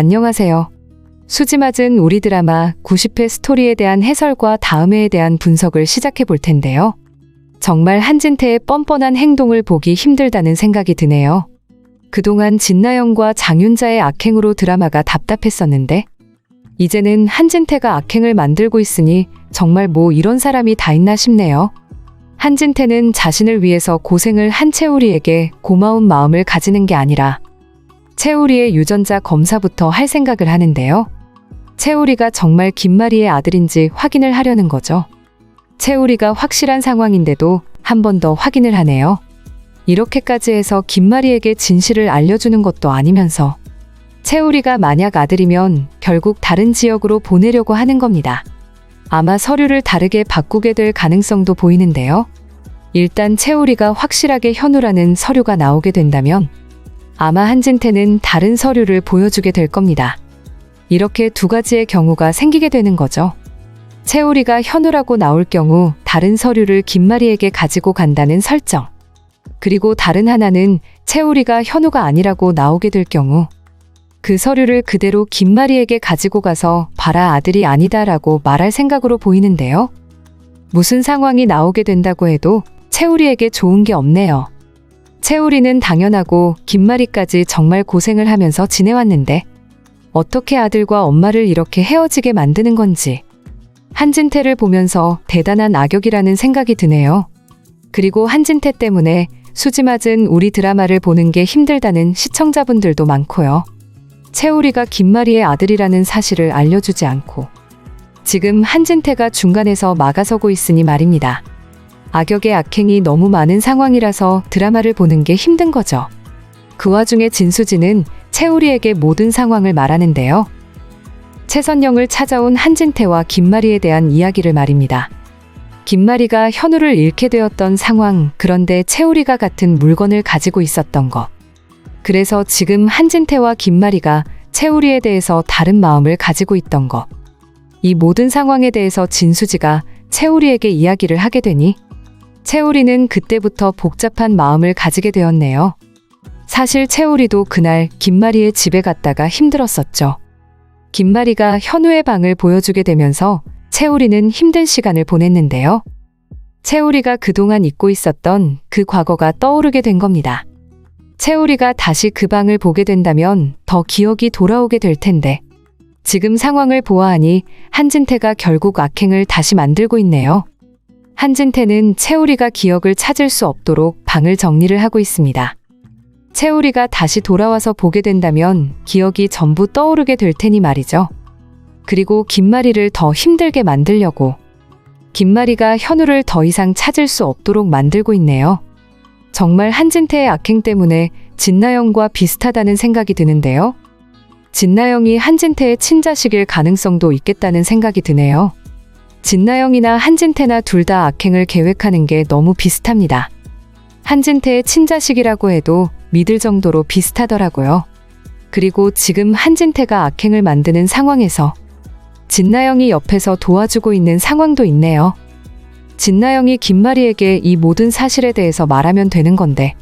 안녕하세요. 수지 맞은 우리 드라마 90회 스토리에 대한 해설과 다음 회에 대한 분석을 시작해 볼 텐데요. 정말 한진태의 뻔뻔한 행동을 보기 힘들다는 생각이 드네요. 그동안 진나영과 장윤자의 악행으로 드라마가 답답했었는데, 이제는 한진태가 악행을 만들고 있으니 정말 뭐 이런 사람이 다 있나 싶네요. 한진태는 자신을 위해서 고생을 한 채우리에게 고마운 마음을 가지는 게 아니라 채우리의 유전자 검사부터 할 생각을 하는데요. 채우리가 정말 김마리의 아들인지 확인을 하려는 거죠. 채우리가 확실한 상황인데도 한 번 더 확인을 하네요. 이렇게까지 해서 김마리에게 진실을 알려주는 것도 아니면서 채우리가 만약 아들이면 결국 다른 지역으로 보내려고 하는 겁니다. 아마 서류를 다르게 바꾸게 될 가능성도 보이는데요. 일단 채우리가 확실하게 현우라는 서류가 나오게 된다면 아마 한진태는 다른 서류를 보여주게 될 겁니다. 이렇게 두 가지의 경우가 생기게 되는 거죠. 채우리가 현우라고 나올 경우 다른 서류를 김마리에게 가지고 간다는 설정. 그리고 다른 하나는 채우리가 현우가 아니라고 나오게 될 경우 그 서류를 그대로 김마리에게 가지고 가서 봐라 아들이 아니다라고 말할 생각으로 보이는데요. 무슨 상황이 나오게 된다고 해도 채우리에게 좋은 게 없네요. 채우리는 당연하고 김마리까지 정말 고생을 하면서 지내왔는데 어떻게 아들과 엄마를 이렇게 헤어지게 만드는 건지 한진태를 보면서 대단한 악역이라는 생각이 드네요. 그리고 한진태 때문에 수지 맞은 우리 드라마를 보는 게 힘들다는 시청자분들도 많고요. 채우리가 김마리의 아들이라는 사실을 알려주지 않고 지금 한진태가 중간에서 막아서고 있으니 말입니다. 악역의 악행이 너무 많은 상황이라서 드라마를 보는 게 힘든 거죠. 그 와중에 진수지는 채우리에게 모든 상황을 말하는데요. 최선영을 찾아온 한진태와 김마리에 대한 이야기를 말입니다. 김마리가 현우를 잃게 되었던 상황, 그런데 채우리가 같은 물건을 가지고 있었던 것. 그래서 지금 한진태와 김마리가 채우리에 대해서 다른 마음을 가지고 있던 것. 이 모든 상황에 대해서 진수지가 채우리에게 이야기를 하게 되니 채우리는 그때부터 복잡한 마음을 가지게 되었네요. 사실 채우리도 그날 김마리의 집에 갔다가 힘들었었죠. 김마리가 현우의 방을 보여주게 되면서 채우리는 힘든 시간을 보냈는데요. 채우리가 그동안 잊고 있었던 그 과거가 떠오르게 된 겁니다. 채우리가 다시 그 방을 보게 된다면 더 기억이 돌아오게 될 텐데 지금 상황을 보아하니 한진태가 결국 악행을 다시 만들고 있네요. 한진태는 채우리가 기억을 찾을 수 없도록 방을 정리를 하고 있습니다. 채우리가 다시 돌아와서 보게 된다면 기억이 전부 떠오르게 될 테니 말이죠. 그리고 김마리를 더 힘들게 만들려고 김마리가 현우를 더 이상 찾을 수 없도록 만들고 있네요. 정말 한진태의 악행 때문에 진나영과 비슷하다는 생각이 드는데요. 진나영이 한진태의 친자식일 가능성도 있겠다는 생각이 드네요. 진나영이나 한진태나 둘 다 악행을 계획하는 게 너무 비슷합니다. 한진태의 친자식이라고 해도 믿을 정도로 비슷하더라고요. 그리고 지금 한진태가 악행을 만드는 상황에서 진나영이 옆에서 도와주고 있는 상황도 있네요. 진나영이 김마리에게 이 모든 사실에 대해서 말하면 되는 건데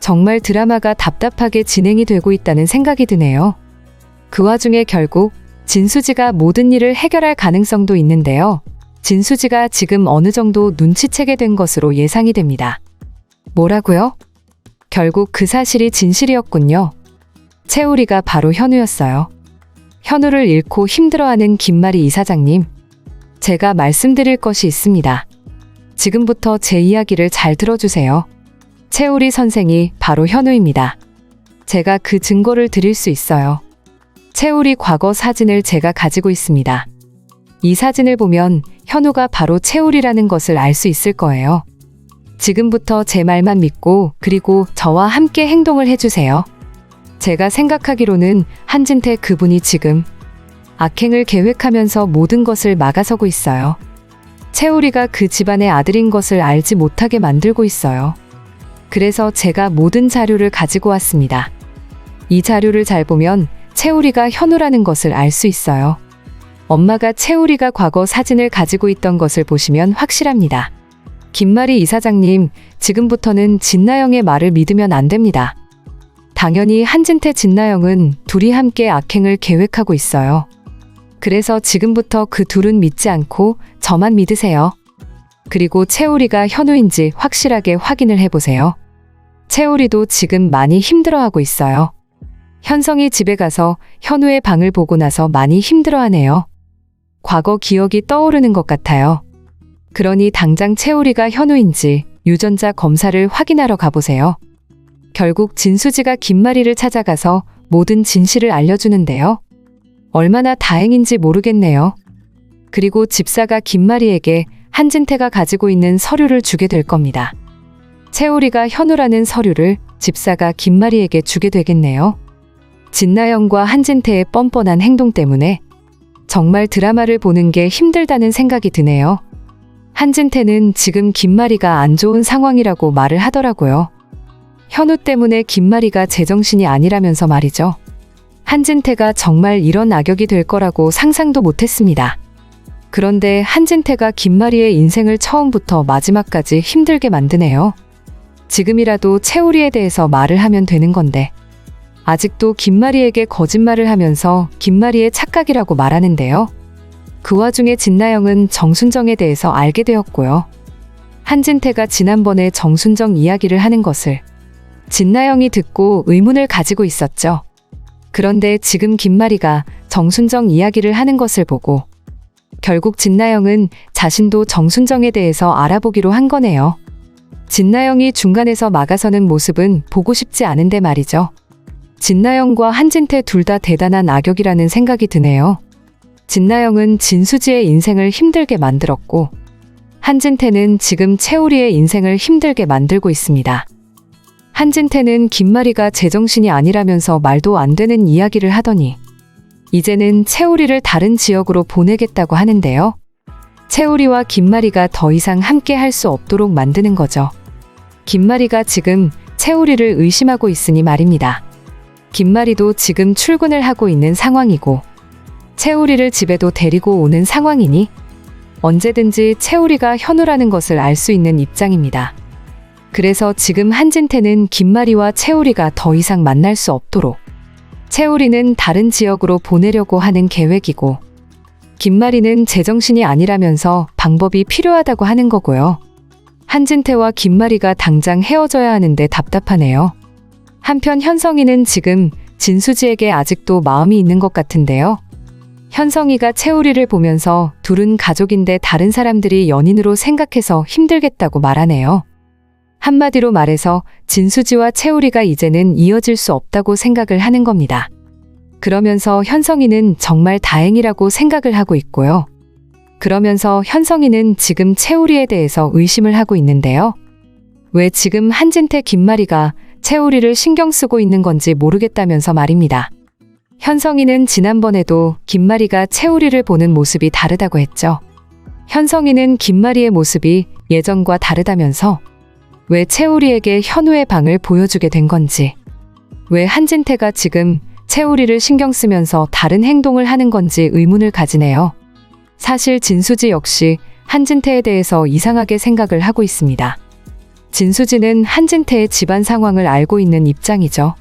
정말 드라마가 답답하게 진행이 되고 있다는 생각이 드네요. 그 와중에 결국 진수지가 모든 일을 해결할 가능성도 있는데요. 진수지가 지금 어느 정도 눈치채게 된 것으로 예상이 됩니다. 뭐라고요? 결국 그 사실이 진실이었군요. 채우리가 바로 현우였어요. 현우를 잃고 힘들어하는 김마리 이사장님. 제가 말씀드릴 것이 있습니다. 지금부터 제 이야기를 잘 들어주세요. 채우리 선생이 바로 현우입니다. 제가 그 증거를 드릴 수 있어요. 채우리 과거 사진을 제가 가지고 있습니다. 이 사진을 보면 현우가 바로 채우리라는 것을 알 수 있을 거예요. 지금부터 제 말만 믿고 그리고 저와 함께 행동을 해주세요. 제가 생각하기로는 한진태 그분이 지금 악행을 계획하면서 모든 것을 막아서고 있어요. 채우리가 그 집안의 아들인 것을 알지 못하게 만들고 있어요. 그래서 제가 모든 자료를 가지고 왔습니다. 이 자료를 잘 보면 채우리가 현우라는 것을 알 수 있어요. 엄마가 채우리가 과거 사진을 가지고 있던 것을 보시면 확실합니다. 김마리 이사장님, 지금부터는 진나영의 말을 믿으면 안 됩니다. 당연히 한진태 진나영은 둘이 함께 악행을 계획하고 있어요. 그래서 지금부터 그 둘은 믿지 않고 저만 믿으세요. 그리고 채우리가 현우인지 확실하게 확인을 해보세요. 채우리도 지금 많이 힘들어하고 있어요. 현성이 집에 가서 현우의 방을 보고 나서 많이 힘들어하네요. 과거 기억이 떠오르는 것 같아요. 그러니 당장 채우리가 현우인지 유전자 검사를 확인하러 가보세요. 결국 진수지가 김마리를 찾아가서 모든 진실을 알려주는데요. 얼마나 다행인지 모르겠네요. 그리고 집사가 김마리에게 한진태가 가지고 있는 서류를 주게 될 겁니다. 채우리가 현우라는 서류를 집사가 김마리에게 주게 되겠네요. 진나영과 한진태의 뻔뻔한 행동 때문에 정말 드라마를 보는 게 힘들다는 생각이 드네요. 한진태는 지금 김마리가 안 좋은 상황이라고 말을 하더라고요. 현우 때문에 김마리가 제정신이 아니라면서 말이죠. 한진태가 정말 이런 악역이 될 거라고 상상도 못했습니다. 그런데 한진태가 김마리의 인생을 처음부터 마지막까지 힘들게 만드네요. 지금이라도 채우리에 대해서 말을 하면 되는 건데, 아직도 김마리에게 거짓말을 하면서 김마리의 착각이라고 말하는데요. 그 와중에 진나영은 정순정에 대해서 알게 되었고요. 한진태가 지난번에 정순정 이야기를 하는 것을 진나영이 듣고 의문을 가지고 있었죠. 그런데 지금 김마리가 정순정 이야기를 하는 것을 보고 결국 진나영은 자신도 정순정에 대해서 알아보기로 한 거네요. 진나영이 중간에서 막아서는 모습은 보고 싶지 않은데 말이죠. 진나영과 한진태 둘 다 대단한 악역이라는 생각이 드네요. 진나영은 진수지의 인생을 힘들게 만들었고, 한진태는 지금 채우리의 인생을 힘들게 만들고 있습니다. 한진태는 김마리가 제정신이 아니라면서 말도 안 되는 이야기를 하더니, 이제는 채우리를 다른 지역으로 보내겠다고 하는데요. 채우리와 김마리가 더 이상 함께 할 수 없도록 만드는 거죠. 김마리가 지금 채우리를 의심하고 있으니 말입니다. 김마리도 지금 출근을 하고 있는 상황이고, 채우리를 집에도 데리고 오는 상황이니, 언제든지 채우리가 현우라는 것을 알 수 있는 입장입니다. 그래서 지금 한진태는 김마리와 채우리가 더 이상 만날 수 없도록 채우리는 다른 지역으로 보내려고 하는 계획이고 김마리는 제정신이 아니라면서 방법이 필요하다고 하는 거고요. 한진태와 김마리가 당장 헤어져야 하는데 답답하네요. 한편 현성이는 지금 진수지에게 아직도 마음이 있는 것 같은데요. 현성이가 채우리를 보면서 둘은 가족인데 다른 사람들이 연인으로 생각해서 힘들겠다고 말하네요. 한마디로 말해서 진수지와 채우리가 이제는 이어질 수 없다고 생각을 하는 겁니다. 그러면서 현성이는 정말 다행이라고 생각을 하고 있고요. 그러면서 현성이는 지금 채우리에 대해서 의심을 하고 있는데요. 왜 지금 한진태 김마리가 채우리를 신경 쓰고 있는 건지 모르겠다면서 말입니다. 현성이는 지난번에도 김마리가 채우리를 보는 모습이 다르다고 했죠. 현성이는 김마리의 모습이 예전과 다르다면서 왜 채우리에게 현우의 방을 보여주게 된 건지, 왜 한진태가 지금 채우리를 신경 쓰면서 다른 행동을 하는 건지 의문을 가지네요. 사실 진수지 역시 한진태에 대해서 이상하게 생각을 하고 있습니다. 진수지는 한진태의 집안 상황을 알고 있는 입장이죠.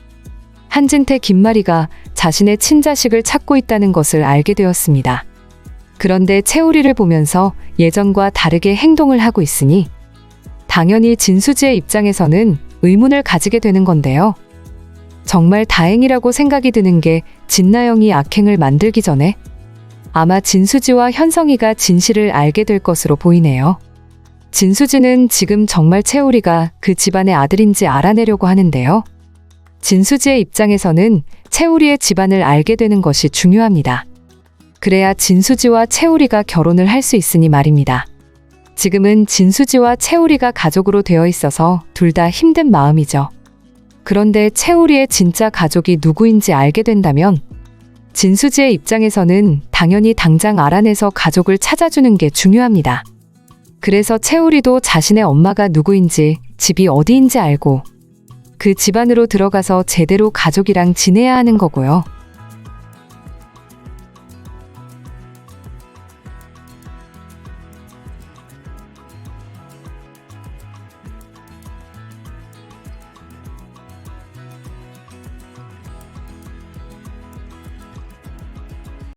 한진태 김마리가 자신의 친자식을 찾고 있다는 것을 알게 되었습니다. 그런데 채우리를 보면서 예전과 다르게 행동을 하고 있으니 당연히 진수지의 입장에서는 의문을 가지게 되는 건데요. 정말 다행이라고 생각이 드는 게 진나영이 악행을 만들기 전에 아마 진수지와 현성이가 진실을 알게 될 것으로 보이네요. 진수지는 지금 정말 채우리가 그 집안의 아들인지 알아내려고 하는데요. 진수지의 입장에서는 채우리의 집안을 알게 되는 것이 중요합니다. 그래야 진수지와 채우리가 결혼을 할 수 있으니 말입니다. 지금은 진수지와 채우리가 가족으로 되어 있어서 둘 다 힘든 마음이죠. 그런데 채우리의 진짜 가족이 누구인지 알게 된다면 진수지의 입장에서는 당연히 당장 알아내서 가족을 찾아주는 게 중요합니다. 그래서 채우리도 자신의 엄마가 누구인지 집이 어디인지 알고 그 집안으로 들어가서 제대로 가족이랑 지내야 하는 거고요.